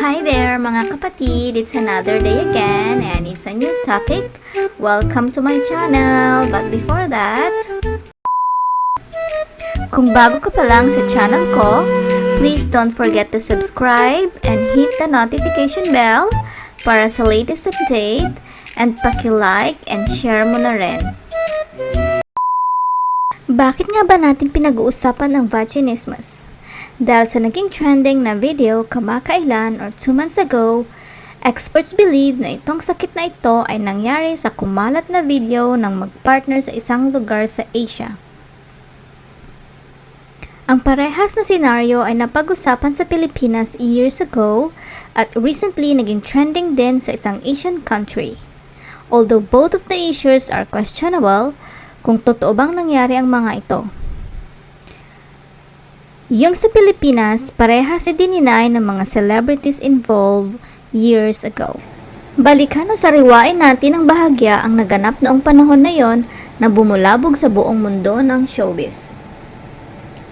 Hi there mga kapatid! It's another day again and it's a new topic. Welcome to my channel! But before that, kung bago ka pa lang sa channel ko, please don't forget to subscribe and hit the notification bell para sa latest update and paki-like and share mo na rin. Bakit nga ba natin pinag-uusapan ang vaginismus? Dahil sa naging trending na video kamakailan or 2 months ago, experts believe na itong sakit na ito ay nangyari sa kumalat na video ng magpartner sa isang lugar sa Asia. Ang parehas na senaryo ay napag-usapan sa Pilipinas years ago at recently naging trending din sa isang Asian country. Although both of the issues are questionable, kung totoo bang nangyari ang mga ito. Yung sa Pilipinas, parehas idininay ng mga celebrities involved years ago. Balikan na sariwain natin ang bahagya ang naganap noong panahon na yon na bumulabog sa buong mundo ng showbiz.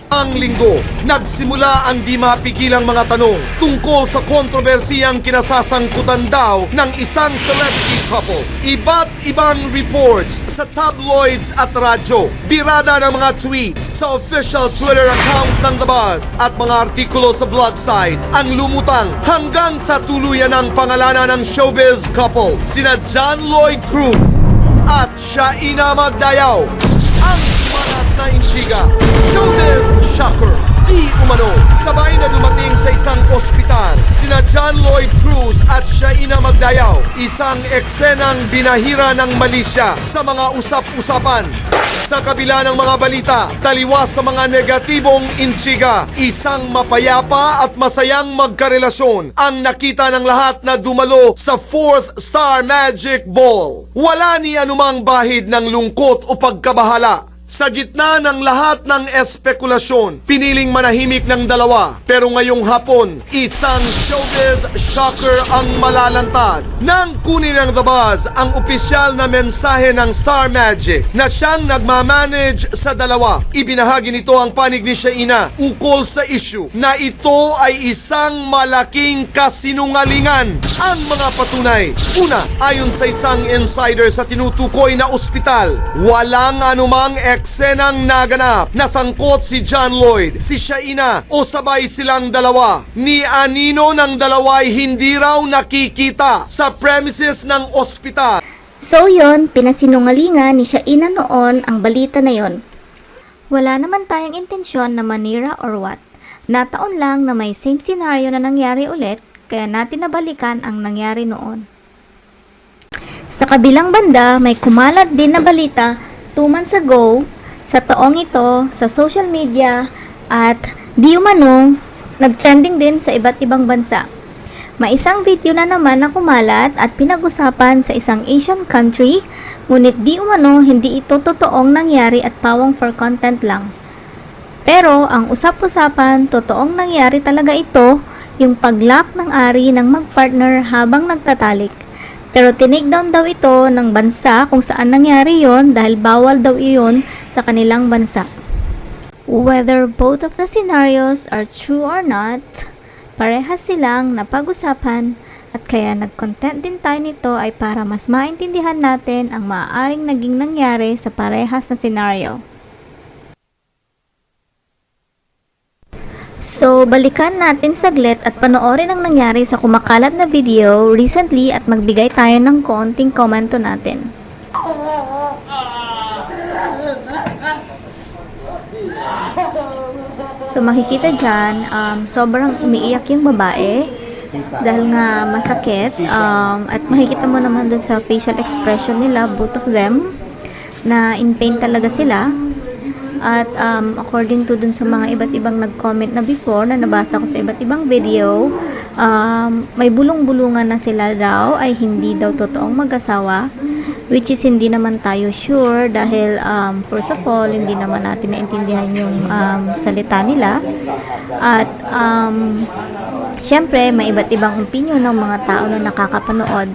Ang linggo, nagsimula ang di mapigilang mga tanong tungkol sa kontrobersiyang kinasasangkutan daw ng isang celebrity couple. Iba't ibang reports sa tabloids at radyo, birada ng mga tweets sa official Twitter account ng The Buzz at mga artikulo sa blog sites ang lumutang hanggang sa tuluyan ng pangalanan ng showbiz couple, sina John Lloyd Cruz at Shaina Magdayaw. Ang na intriga, showbiz shocker, di umano, sabay na dumating sa isang ospital, sina John Lloyd Cruz at Shaina Magdayaw, isang eksenang binahira ng malisya sa mga usap-usapan. Sa kabila ng mga balita, taliwas sa mga negatibong intriga, isang mapayapa at masayang magkarelasyon ang nakita ng lahat na dumalo sa 4th Star Magic Ball. Wala ni anumang bahid ng lungkot o pagkabahala. Sa gitna ng lahat ng espekulasyon, piniling manahimik ng dalawa. Pero ngayong hapon, isang showbiz shocker ang malalantad. Nang kunin ng The Buzz ang opisyal na mensahe ng Star Magic na siyang nagmamanage sa dalawa, ibinahagi nito ang panig ni Shaina ukol sa issue na ito ay isang malaking kasinungalingan. Ang mga patunay, una, ayon sa isang insider sa tinutukoy na ospital, walang anumang eksenang naganap na sangkot si John Lloyd, si Shaina o sabay silang dalawa. Ni anino ng dalawa ay hindi raw nakikita sa premises ng ospital. So yon, pinasinungalingan ni Shaina noon ang balita na yon. Wala naman tayong intensyon na manira or what. Nataon lang na may same scenario na nangyari ulit, kaya natin nabalikan ang nangyari noon. Sa kabilang banda, may kumalat din na balita 2 months ago sa taong ito sa social media at di umano nagtrending din sa iba't ibang bansa. May isang video na naman na kumalat at pinag-usapan sa isang Asian country, ngunit di umano hindi ito totoong nangyari at pawang for content lang. Pero ang usap-usapan, totoong nangyari talaga ito, yung paglak ng ari ng magpartner habang nagtatalik. Pero tinigdown daw ito ng bansa kung saan nangyari yon dahil bawal daw iyon sa kanilang bansa. Whether both of the scenarios are true or not, parehas silang napag-usapan at kaya nag-content din tayo nito ay para mas maintindihan natin ang maaaring naging nangyari sa parehas na scenario. So, balikan natin saglit at panoorin ang nangyari sa kumakalat na video recently at magbigay tayo ng konting komento natin. So, makikita dyan, um, sobrang umiiyak yung babae dahil nga masakit um, at makikita mo naman dun sa facial expression nila, both of them, na in pain talaga sila. At um, according to dun sa mga iba't ibang nag-comment na before na nabasa ko sa iba't ibang video, um, may bulong-bulungan na sila daw ay hindi daw totoong mag-asawa which is hindi naman tayo sure dahil um, first of all hindi naman natin naintindihan yung um, salita nila. At um, syempre may iba't ibang opinion ng mga tao na nakakapanood.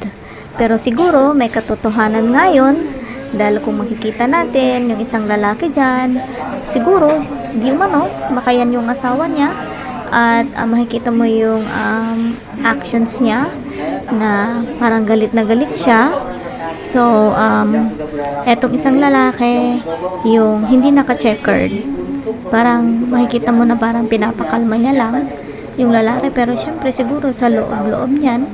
Pero siguro may katotohanan ngayon dahil kung makikita natin yung isang lalaki dyan, siguro, di umano, baka yan yung asawa niya. at ah, makikita mo yung um, actions niya na parang galit na galit siya. So, um, etong isang lalaki, yung hindi naka-checkered, parang makikita mo na parang pinapakalma niya lang yung lalaki. Pero syempre siguro sa loob-loob niyan,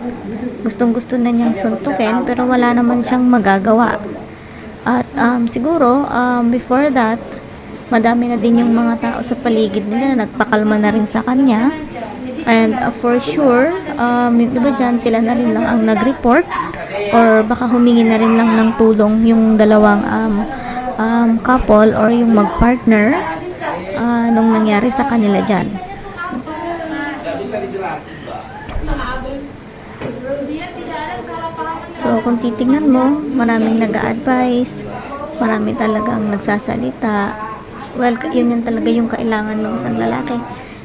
gustong gusto na niyang suntukin pero wala naman siyang magagawa. Um, siguro, um, before that, madami na din yung mga tao sa paligid nila na nagpakalma na rin sa kanya. And uh, for sure, um, yung iba dyan, sila na rin lang ang nag-report or baka humingi na rin lang ng tulong yung dalawang um, um, couple or yung mag-partner uh, nung nangyari sa kanila dyan. So, kung titignan mo, maraming nag marami talagang nagsasalita. Well, yun yan talaga yung kailangan ng isang lalaki.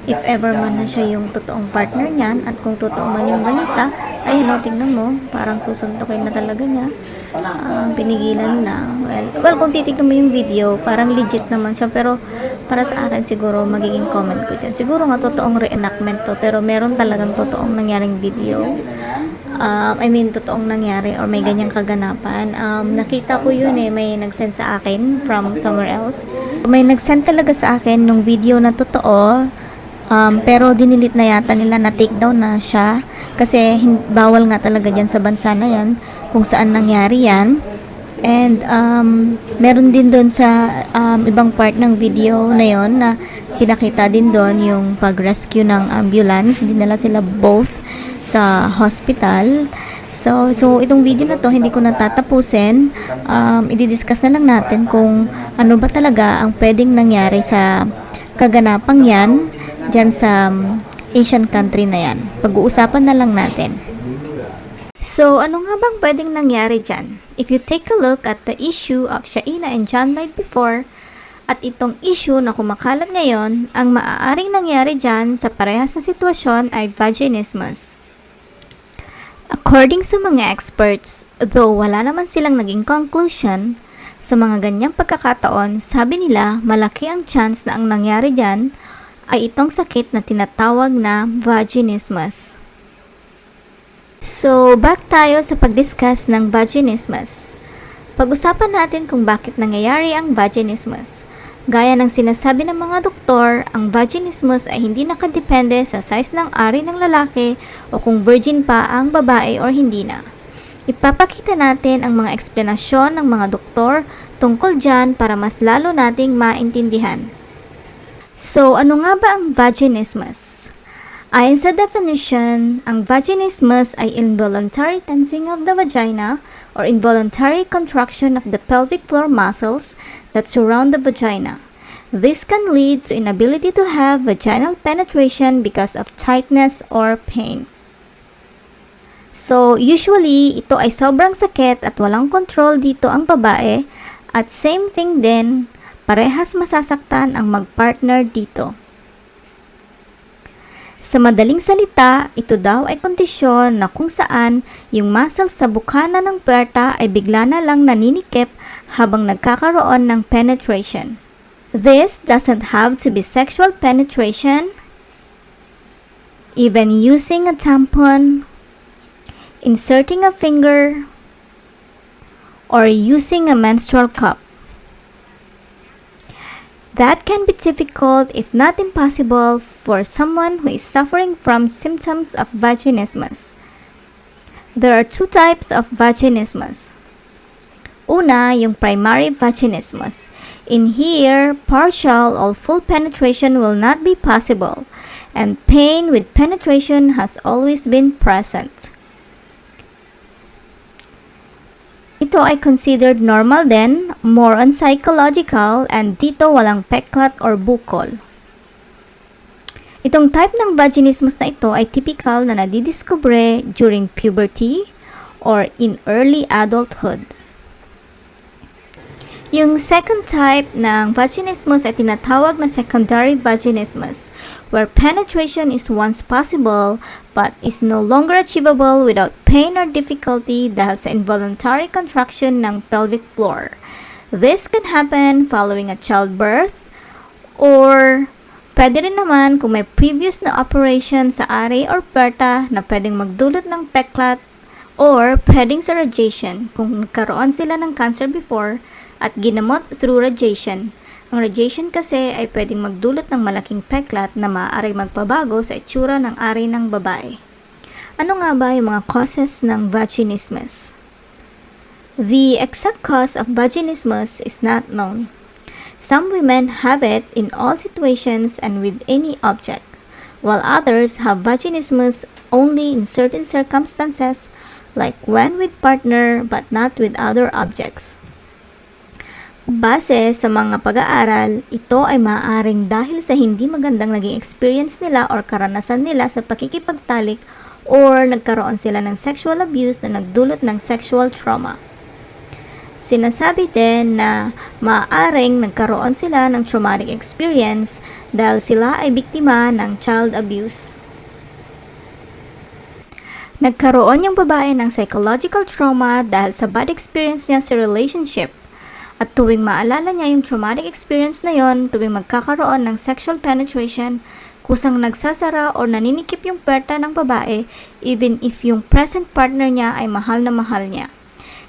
If ever man na siya yung totoong partner niyan, at kung totoo man yung balita, ay ano, tingnan mo, parang susuntukin na talaga niya. Ah, pinigilan lang. Well, well, kung titignan mo yung video, parang legit naman siya. Pero para sa akin siguro, magiging comment ko dyan. Siguro nga totoong reenactment to, pero meron talagang totoong nangyaring video. Um, I mean, totoong nangyari or may ganyang kaganapan. Um, nakita ko yun eh, may nag-send sa akin from somewhere else. May nag-send talaga sa akin nung video na totoo, um, pero dinilit na yata nila na take down na siya kasi bawal nga talaga dyan sa bansa na yan kung saan nangyari yan. And um, meron din doon sa um, ibang part ng video na yon na pinakita din doon yung pag-rescue ng ambulance. Dinala sila both sa hospital. So, so itong video na to hindi ko natatapusin. Um, i-discuss na lang natin kung ano ba talaga ang pwedeng nangyari sa kaganapang yan dyan sa um, Asian country na yan. Pag-uusapan na lang natin. So, ano nga bang pwedeng nangyari dyan? If you take a look at the issue of Shaina and John Lloyd before, at itong issue na kumakalat ngayon, ang maaaring nangyari dyan sa parehas na sitwasyon ay vaginismus. According sa mga experts, though wala naman silang naging conclusion, sa mga ganyang pagkakataon, sabi nila malaki ang chance na ang nangyari dyan ay itong sakit na tinatawag na vaginismus. So, back tayo sa pag-discuss ng vaginismus. Pag-usapan natin kung bakit nangyayari ang vaginismus. Gaya ng sinasabi ng mga doktor, ang vaginismus ay hindi nakadepende sa size ng ari ng lalaki o kung virgin pa ang babae or hindi na. Ipapakita natin ang mga eksplanasyon ng mga doktor tungkol dyan para mas lalo nating maintindihan. So, ano nga ba ang vaginismus? Ayon sa definition, ang vaginismus ay involuntary tensing of the vagina or involuntary contraction of the pelvic floor muscles that surround the vagina. This can lead to inability to have vaginal penetration because of tightness or pain. So, usually, ito ay sobrang sakit at walang control dito ang babae at same thing din, parehas masasaktan ang magpartner dito. Sa madaling salita, ito daw ay kondisyon na kung saan yung muscle sa bukana ng puwerta ay bigla na lang naninikip habang nagkakaroon ng penetration. This doesn't have to be sexual penetration, even using a tampon, inserting a finger, or using a menstrual cup. That can be difficult, if not impossible, for someone who is suffering from symptoms of vaginismus. There are two types of vaginismus. Una, yung primary vaginismus. In here, partial or full penetration will not be possible, and pain with penetration has always been present. Ito ay considered normal din, more on psychological, and dito walang peklat or bukol. Itong type ng vaginismus na ito ay typical na nadidiskubre during puberty or in early adulthood. Yung second type ng vaginismus ay tinatawag na secondary vaginismus, where penetration is once possible but is no longer achievable without pain or difficulty dahil sa involuntary contraction ng pelvic floor. This can happen following a childbirth or Pwede rin naman kung may previous na operation sa RA or PERTA na pwedeng magdulot ng peklat or pwedeng sa radiation kung nagkaroon sila ng cancer before at ginamot through radiation. Ang radiation kasi ay pwedeng magdulot ng malaking peklat na maaaring magpabago sa itsura ng ari ng babae. Ano nga ba yung mga causes ng vaginismus? The exact cause of vaginismus is not known. Some women have it in all situations and with any object, while others have vaginismus only in certain circumstances, like when with partner but not with other objects. Base sa mga pag-aaral, ito ay maaaring dahil sa hindi magandang naging experience nila or karanasan nila sa pakikipagtalik or nagkaroon sila ng sexual abuse na nagdulot ng sexual trauma. Sinasabi din na maaaring nagkaroon sila ng traumatic experience dahil sila ay biktima ng child abuse. Nagkaroon yung babae ng psychological trauma dahil sa bad experience niya sa relationship. At tuwing maalala niya yung traumatic experience na yon, tuwing magkakaroon ng sexual penetration, kusang nagsasara o naninikip yung perta ng babae even if yung present partner niya ay mahal na mahal niya.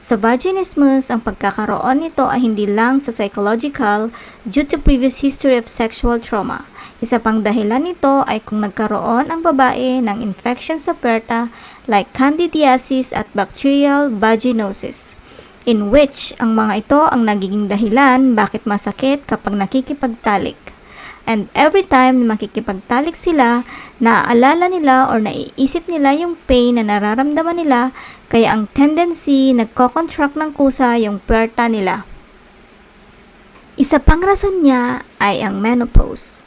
Sa vaginismus, ang pagkakaroon nito ay hindi lang sa psychological due to previous history of sexual trauma. Isa pang dahilan nito ay kung nagkaroon ang babae ng infection sa perta like candidiasis at bacterial vaginosis in which ang mga ito ang nagiging dahilan bakit masakit kapag nakikipagtalik. And every time na makikipagtalik sila, naaalala nila or naiisip nila yung pain na nararamdaman nila, kaya ang tendency nagko-contract ng kusa yung puwerta nila. Isa pang rason niya ay ang menopause.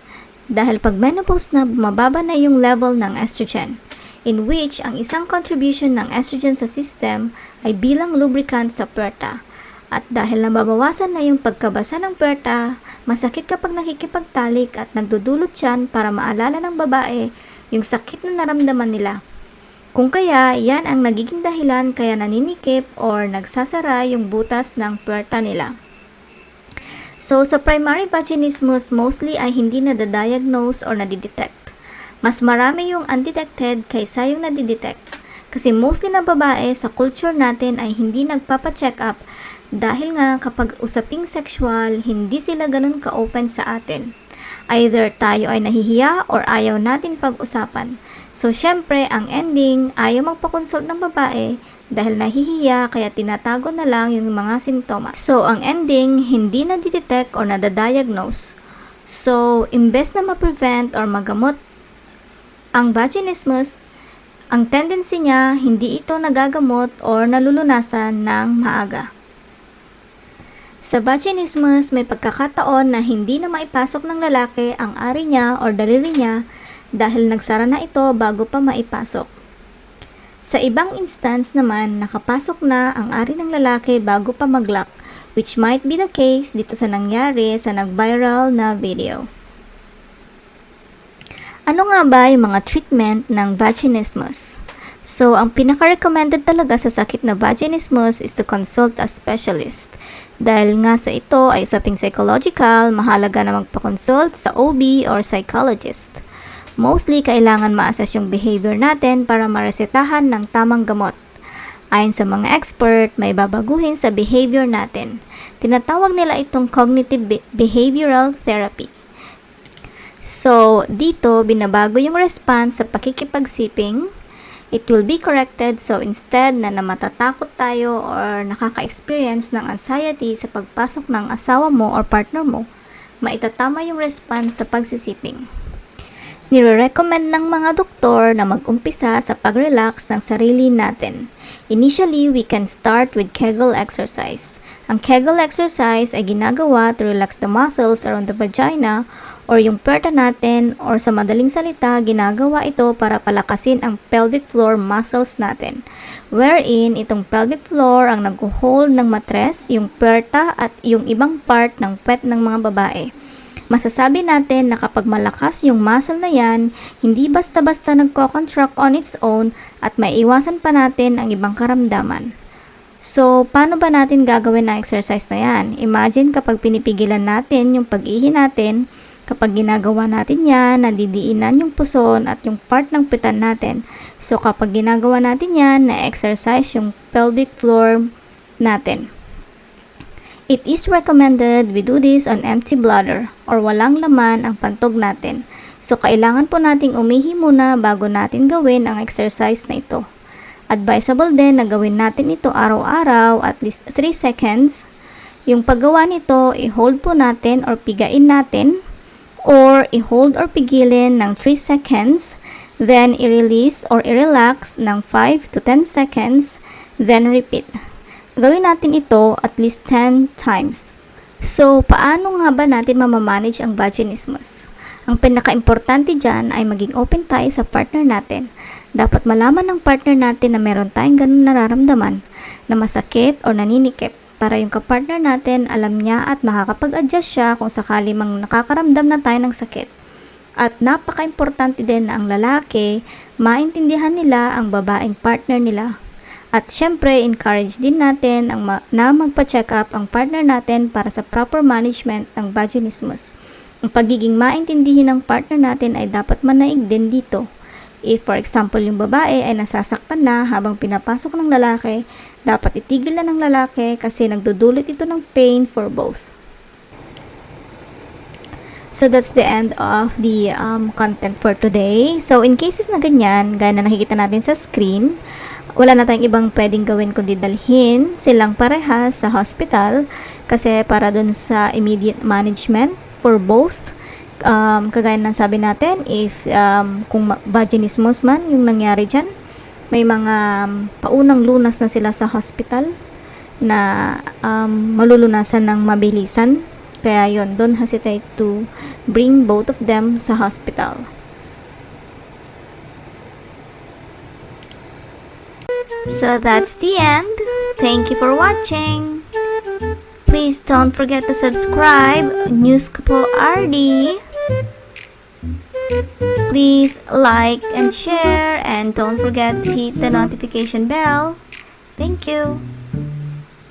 Dahil pag menopause na, mababa na yung level ng estrogen, in which ang isang contribution ng estrogen sa system ay bilang lubricant sa puwerta. At dahil nababawasan na yung pagkabasa ng puwerta, masakit kapag nakikipagtalik at nagdudulot yan para maalala ng babae yung sakit na naramdaman nila. Kung kaya, yan ang nagiging dahilan kaya naninikip or nagsasara yung butas ng puwerta nila. So, sa primary vaginismus, mostly ay hindi nadadiagnose or nadidetect. Mas marami yung undetected kaysa yung nadidetect. Kasi mostly na babae sa culture natin ay hindi nagpapa-check up dahil nga kapag usaping sexual, hindi sila ganun ka-open sa atin. Either tayo ay nahihiya or ayaw natin pag-usapan. So, syempre, ang ending, ayaw magpa-consult ng babae dahil nahihiya kaya tinatago na lang yung mga sintomas. So, ang ending, hindi na detect or nadadiagnose. So, imbes na ma-prevent or magamot ang vaginismus, ang tendency niya, hindi ito nagagamot or nalulunasan ng maaga. Sa vaginismus, may pagkakataon na hindi na maipasok ng lalaki ang ari niya or daliri niya dahil nagsara na ito bago pa maipasok. Sa ibang instance naman, nakapasok na ang ari ng lalaki bago pa maglock, which might be the case dito sa nangyari sa nag-viral na video. Ano nga ba yung mga treatment ng vaginismus? So, ang pinaka-recommended talaga sa sakit na vaginismus is to consult a specialist. Dahil nga sa ito ay usaping psychological, mahalaga na magpa-consult sa OB or psychologist. Mostly, kailangan ma-assess yung behavior natin para maresetahan ng tamang gamot. Ayon sa mga expert, may babaguhin sa behavior natin. Tinatawag nila itong cognitive be- behavioral therapy. So, dito, binabago yung response sa pakikipagsiping. It will be corrected so instead na namatatakot tayo or nakaka-experience ng anxiety sa pagpasok ng asawa mo or partner mo, maitatama yung response sa pagsisiping. Nire-recommend ng mga doktor na mag-umpisa sa pag-relax ng sarili natin. Initially, we can start with Kegel exercise. Ang Kegel exercise ay ginagawa to relax the muscles around the vagina or yung puerta natin or sa madaling salita, ginagawa ito para palakasin ang pelvic floor muscles natin. Wherein, itong pelvic floor ang nag-hold ng matres, yung puerta at yung ibang part ng pet ng mga babae. Masasabi natin na kapag malakas yung muscle na yan, hindi basta-basta nagko-contract on its own at maiiwasan pa natin ang ibang karamdaman. So, paano ba natin gagawin ang exercise na yan? Imagine kapag pinipigilan natin yung pag-ihi natin, Kapag ginagawa natin yan, nadidiinan yung puson at yung part ng pitan natin. So, kapag ginagawa natin yan, na-exercise yung pelvic floor natin. It is recommended we do this on empty bladder or walang laman ang pantog natin. So, kailangan po nating umihi muna bago natin gawin ang exercise na ito. Advisable din na gawin natin ito araw-araw at least 3 seconds. Yung paggawa nito, i-hold po natin or pigain natin or i-hold or pigilin ng 3 seconds, then i-release or i-relax ng 5 to 10 seconds, then repeat. Gawin natin ito at least 10 times. So, paano nga ba natin mamamanage ang vaginismus? Ang pinaka-importante dyan ay maging open tayo sa partner natin. Dapat malaman ng partner natin na meron tayong ganun nararamdaman na masakit o naninikip para yung kapartner natin alam niya at makakapag-adjust siya kung sakali mang nakakaramdam na tayo ng sakit. At napaka-importante din na ang lalaki, maintindihan nila ang babaeng partner nila. At syempre, encourage din natin ang ma- na magpa-check up ang partner natin para sa proper management ng vaginismus. Ang pagiging maintindihin ng partner natin ay dapat manaig din dito. If for example yung babae ay nasasaktan na habang pinapasok ng lalaki, dapat itigil na ng lalaki kasi nagdudulot ito ng pain for both. So that's the end of the um, content for today. So in cases na ganyan, gaya na nakikita natin sa screen, wala na tayong ibang pwedeng gawin kundi dalhin silang parehas sa hospital kasi para dun sa immediate management for both um, kagaya ng sabi natin if um, kung vaginismus man yung nangyari dyan may mga um, paunang lunas na sila sa hospital na um, malulunasan ng mabilisan kaya yon don't hesitate to bring both of them sa hospital So that's the end. Thank you for watching. Please don't forget to subscribe News Couple RD. Please like and share and don't forget to hit the notification bell. Thank you.